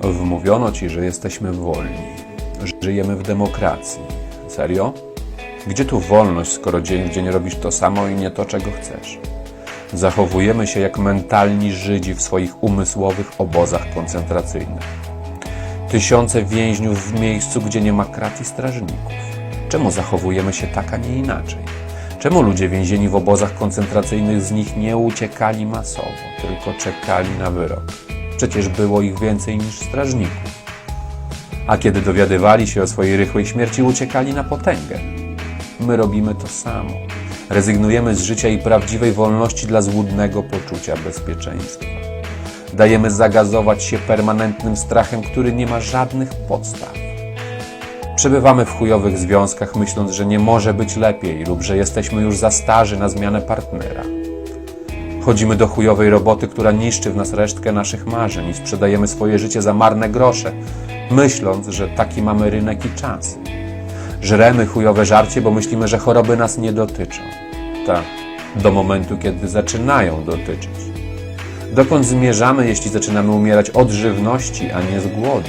Wmówiono ci, że jesteśmy wolni. Żyjemy w demokracji. Serio? Gdzie tu wolność, skoro dzień w dzień robisz to samo i nie to, czego chcesz? Zachowujemy się jak mentalni Żydzi w swoich umysłowych obozach koncentracyjnych. Tysiące więźniów w miejscu, gdzie nie ma krat i strażników. Czemu zachowujemy się tak, a nie inaczej? Czemu ludzie więzieni w obozach koncentracyjnych z nich nie uciekali masowo, tylko czekali na wyrok? Przecież było ich więcej niż strażników. A kiedy dowiadywali się o swojej rychłej śmierci, uciekali na potęgę. My robimy to samo. Rezygnujemy z życia i prawdziwej wolności dla złudnego poczucia bezpieczeństwa. Dajemy zagazować się permanentnym strachem, który nie ma żadnych podstaw. Przebywamy w chujowych związkach, myśląc, że nie może być lepiej lub że jesteśmy już za starzy na zmianę partnera. Chodzimy do chujowej roboty, która niszczy w nas resztkę naszych marzeń i sprzedajemy swoje życie za marne grosze, myśląc, że taki mamy rynek i czasy. Żremy chujowe żarcie, bo myślimy, że choroby nas nie dotyczą. Tak, do momentu, kiedy zaczynają dotyczyć. Dokąd zmierzamy, jeśli zaczynamy umierać od żywności, a nie z głodu?